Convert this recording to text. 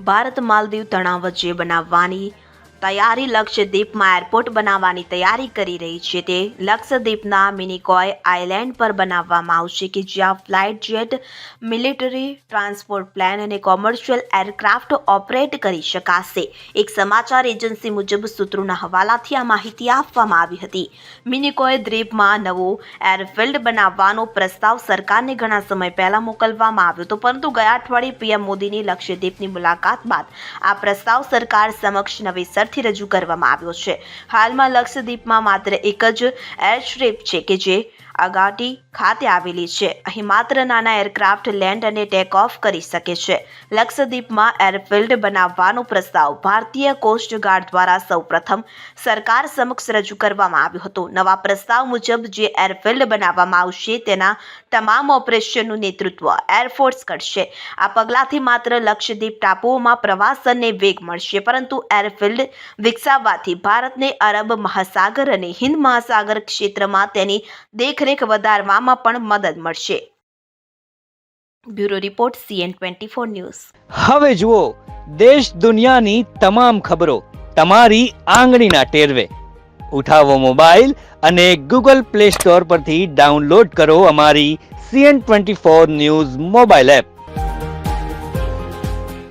ભારત માલદીવ તણાવ વચ્ચે બનાવવાની તૈયારી લક્ષદ્વીપમાં એરપોર્ટ બનાવવાની તૈયારી કરી રહી છે. તે લક્ષદ્વીપના મિનિકોય આઇલેન્ડ પર બનાવવામાં આવશે કે જ્યાં flight jet, military, transport plane અને કોમર્શિયલ એરક્રાફ્ટ ઓપરેટ કરી શકાશે. એક સમાચાર એજન્સી મુજબ સૂત્રોના હવાલાથી આ માહિતી આપવામાં આવી હતી. મિનિકોય દ્વીપમાં નવો એરફિલ્ડ બનાવવાનો પ્રસ્તાવ સરકારને ઘણા સમય પહેલા મોકલવામાં આવ્યો હતો, પરંતુ ગયા અઠવાડિયે પીએમ મોદીની લક્ષદ્વીપની મુલાકાત બાદ આ પ્રસ્તાવ સરકાર સમક્ષ નવેસરથી રજૂ કરવામાં આવ્યો છે. હાલમાં લક્ષદ્વીપમાં માત્ર એક જ એરસ્ટ્રીપ છે કે જે અગાટી ખાતે આવેલી છે. અહીં માત્ર નાના એરક્રાફ્ટ લેન્ડ અને ટેક ઓફ કરી શકે છે. લક્ષદ્વીપમાં એરફિલ્ડ બનાવવાનો પ્રસ્તાવ ભારતીય કોસ્ટ ગાર્ડ દ્વારા સૌપ્રથમ સરકાર સમક્ષ રજૂ કરવામાં આવ્યો હતો. નવા પ્રસ્તાવ મુજબ જે એરફિલ્ડ બનાવવામાં આવશે તેના તમામ ઓપરેશનનું નેતૃત્વ એરફોર્સ કરશે. આ પગલાંથી માત્ર લક્ષદ્વીપ ટાપુઓમાં પ્રવાસનને વેગ મળશે, પરંતુ એરફિલ્ડ વિકસાવવાથી ભારતને અરબ મહાસાગર અને હિન્દ મહાસાગર ક્ષેત્રમાં તેની દેખરેખ વધારવામાં પણ મદદ મળશે. Bureau report CN twenty four news. હવે જુઓ, દેશ દુનિયાની તમામ ખબરો તમારી આંગળીના ટેરવે. ઉઠાવો મોબાઈલ અને ગૂગલ પ્લે સ્ટોર પરથી ડાઉનલોડ કરો અમારી CN twenty four news mobile app.